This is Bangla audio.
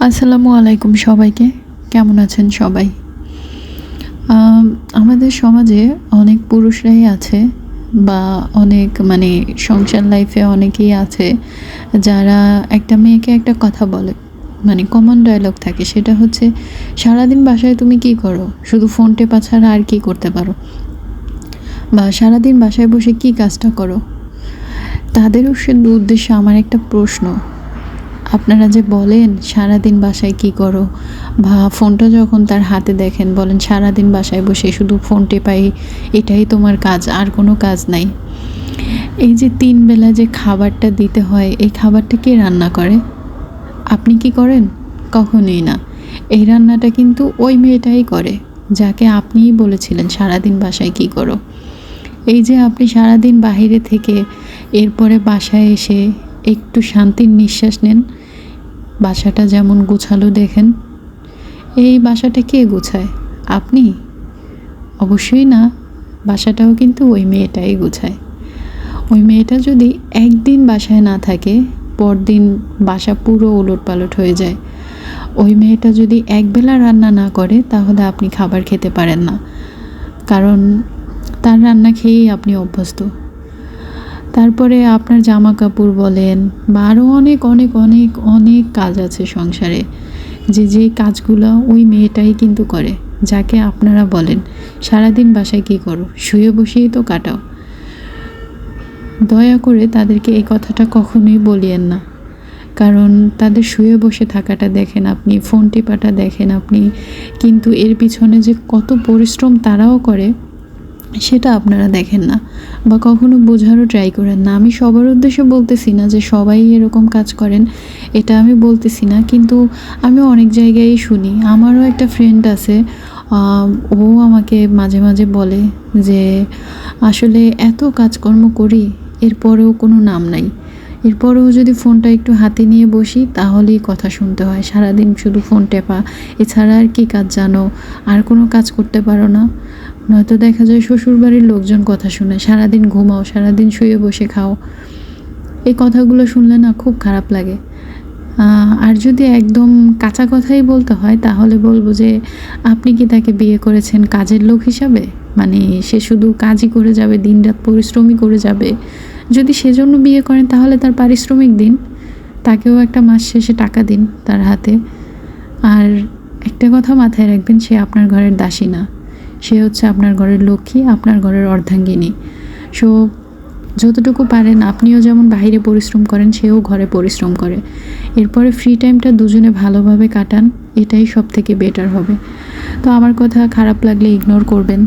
আসসালামু আলাইকুম সবাইকে। কেমন আছেন সবাই? আমাদের সমাজে অনেক পুরুষরাই আছে বা অনেক মানে সংসার লাইফে অনেকেই আছে যারা একটা মেয়েকে একটা কথা বলে মানে কমন ডায়লগ থাকে। সেটা হচ্ছে, সারাদিন বাসায় তুমি কি করো? শুধু ফোন টেপা ছাড়া আর কি করতে পারো? বা সারাদিন বাসায় বসে কি কাজটা করো? তাদের উদ্দেশ্যে- উদ্দেশ্যে আমার একটা প্রশ্ন আপনারা যে বলেন, সারাদিন বাসায় কি করো? বা ফোনটা যখন তার হাতে দেখেন, বলেন, সারাদিন বাসায় বসে শুধু ফোন টেপাই, এটাই তোমার কাজ, আর কোনো কাজ নাই। এই যে তিন বেলা যে খাবারটা দিতে হয়, এই খাবারটা কে রান্না করে? আপনি কি করেন? কখনোই না। এই রান্নাটা কিন্তু ওই মেয়েটাই করে, যাকে আপনিই বলেছিলেন, সারাদিন বাসায় কি করো? এই যে আপনি সারাদিন বাইরে থেকে, এরপরে বাসায় এসে একটু শান্তির নিঃশ্বাস নেন। বাসাটা যেমন গোছালো দেখেন। এই বাসাটা কে গোছায়? আপনি? অবশ্যই না। বাসাটাও কিন্তু ওই মেয়েটাই গোছায়। ওই মেয়েটা যদি একদিন বাসায় না থাকে, পরদিন বাসা পুরো ওলট পালট হয়ে যায়। ওই মেয়েটা যদি একবেলা রান্না না করে, তাহলে আপনি খাবার খেতে পারেন না। কারণ তার রান্না খেয়েই আপনি অভ্যস্ত। তারপরে আপনার জামা কাপড় বলেন বা আরও অনেক অনেক অনেক অনেক কাজ আছে সংসারে। যে যে কাজগুলো ওই মেয়েটাই কিন্তু করে, যাকে আপনারা বলেন, সারাদিন বাসায় কী করো? শুয়ে বসেই তো কাটাও। দয়া করে তাদেরকে এই কথাটা কখনোই বলিয়েন না। কারণ তাদের শুয়ে বসে থাকাটা দেখেন আপনি, ফোন টিপাটা দেখেন আপনি, কিন্তু এর পিছনে যে কত পরিশ্রম তারাও করে সেটা আপনারা দেখেন না বা কখনো বোঝারও ট্রাই করেন না। আমি সবার উদ্দেশ্যে বলতেছি না যে সবাই এরকম কাজ করেন, এটা আমি বলতেছি না। কিন্তু আমি অনেক জায়গায় শুনি। আমারও একটা ফ্রেন্ড আছে ও আমাকে মাঝে মাঝে বলে যে, আসলে এত কাজকর্ম করি, এরপরেও কোনো নাম নাই। এরপরেও যদি ফোনটা একটু হাতে নিয়ে বসি, তাহলেই কথা শুনতে হয়। সারাদিন শুধু ফোন টেপা। এছাড়া আর কি কাজ জানো? আর কোনো কাজ করতে পারো না। নয়তো দেখা যায় শ্বশুরবাড়ির লোকজন কথা শুনে, সারাদিন ঘুমাও, সারাদিন শুয়ে বসে খাও। এই কথাগুলো শুনলে না খুব খারাপ লাগে। আর যদি একদম কাঁচা কথাই বলতে হয়, তাহলে বলব যে, আপনি কি তাকে বিয়ে করেছেন কাজের লোক হিসাবে? মানে সে শুধু কাজই করে যাবে, দিনরাত পরিশ্রমই করে যাবে। যদি সেজন্য বিয়ে করেন, তাহলে তার পারিশ্রমিক দিন, তাকেও একটা মাস শেষে টাকা দিন তার হাতে। আর একটা কথা মাথায় রাখবেন, সে আপনার ঘরের দাসী না। সে হচ্ছে আপনার ঘরের লক্ষ্মী, আপনার ঘরের অর্ধাঙ্গিনী। সো, যতটুকু পারেন, আপনিও যেমন বাইরে পরিশ্রম করেন, সেও ঘরে পরিশ্রম করে। এরপরে ফ্রি টাইমটা দুজনে ভালোভাবে কাটান, এটাই সব থেকে বেটার হবে। তো আমার কথা খারাপ লাগলে ইগনোর করবেন।